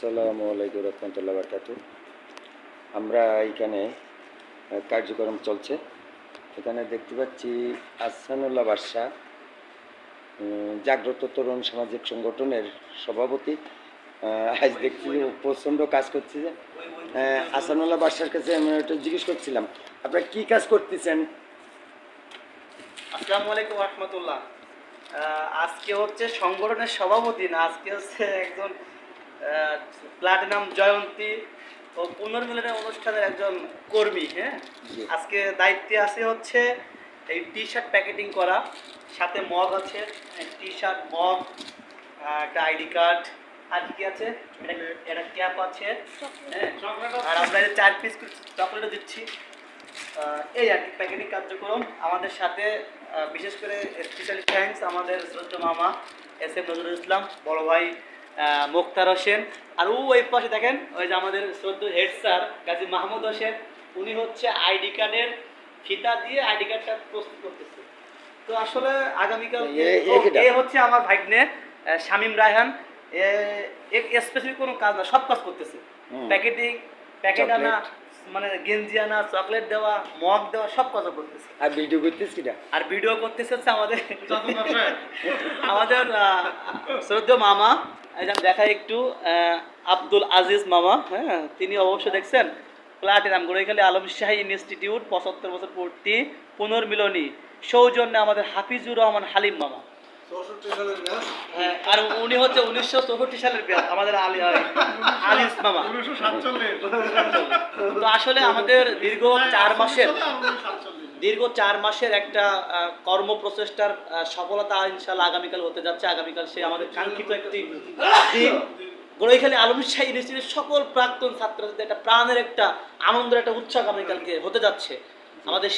আসসালামু আলাইকুম রহমতুল্লাহ আমরা এখানে কার্যক্রম চলছে। এখানে দেখতে পাচ্ছি আসানুল্লাহ বাদশাহ জাগ্রত তরুণ সামাজিক সংগঠনের সভাপতি। আজ দেখছি প্রচণ্ড কাজ করছে যে আসানুল্লাহ বাদশার কাছে আমি একটু জিজ্ঞেস করছিলাম, আপনারা কি কাজ করতেছেন? আসসালামু আলাইকুম রহমতুল্লাহ। আজকে হচ্ছে সংগঠনের সভাপতি না, আজকে হচ্ছে একজন প্লাটিনাম জয়ন্তী ও পুনর্মিলনের অনুষ্ঠানের একজন কর্মী হ্যাঁ? আজকে দায়িত্বে আছে হচ্ছে এই টি শার্ট প্যাকেটিং করা সাথে মগ আছে টি শার্ট মগ একটা আইডি কার্ড আর কি আছে? এটা- এটা ক্যাপ আছে হ্যাঁ? আর আমরা চার পিস চকলেটও দিচ্ছি। এই আর কি প্যাকেটিং কার্যক্রম। আমাদের সাথে বিশেষ করে স্পেশালি থ্যাঙ্কস আমাদের শ্রদ্ধ মামা এস এম নজরুল ইসলাম বড় ভাই মোক্তার হোসেন। আর ও ওই পাশে দেখেন ওই যে আমাদের শ্রদ্ধ হেড স্যার গাজী মাহমুদ হোসেন উনি হচ্ছে আইডি কার্ডের ফিতা দিয়ে আইডি কার্ডটা প্রস্তুত করতেছে। তো আসলে আগামীকাল এ- হচ্ছে আমার ভাগ্নে শামীম রায়হান। স্পেসিফিক কোনো কাজ না সব কাজ করতেছে। প্যাকেটিং প্যাকেট আনা মানে গেঞ্জি আনা চকলেট দেওয়া মগ দেওয়া সব কাজ করতেছে। আর ভিডিও করতেছি কিটা? আর ভিডিও করতেছে হচ্ছে আমাদের আমাদের আহ, শ্রদ্ধেয় মামা। এই যে একটু আব্দুল আজিজ মামা হ্যাঁ তিনি অবশ্য দেখছেন। প্লাটিনাম গড়াইখালী আলম শাহী ইনস্টিটিউট, পঁচাত্তর বছর পূর্তি, পুনর্মিলনী। সৌজন্যে আমাদের হাফিজুর রহমান হালিম মামা। হ্যাঁ আর উনি হচ্ছে উনিশশো চৌষট্টি সালের ব্যাচ আমাদের আলী আলিস মামা। তো আসলে আমাদের দীর্ঘ চার মাসের দীর্ঘ চার মাসের একটা কর্ম প্রচেষ্টার সফলতা ইনশাল্লাহ আগামীকাল হতে যাচ্ছে। আগামীকাল সে আমাদের কাঙ্ক্ষিত একটি দিন। গোড়াইখালী আলম শাহ ইউনিভার্সিটির সকল প্রাক্তন ছাত্রছাত্রীদের একটা প্রাণের একটা আনন্দের একটা উৎসব আগামীকালকে হতে যাচ্ছে। আমাদের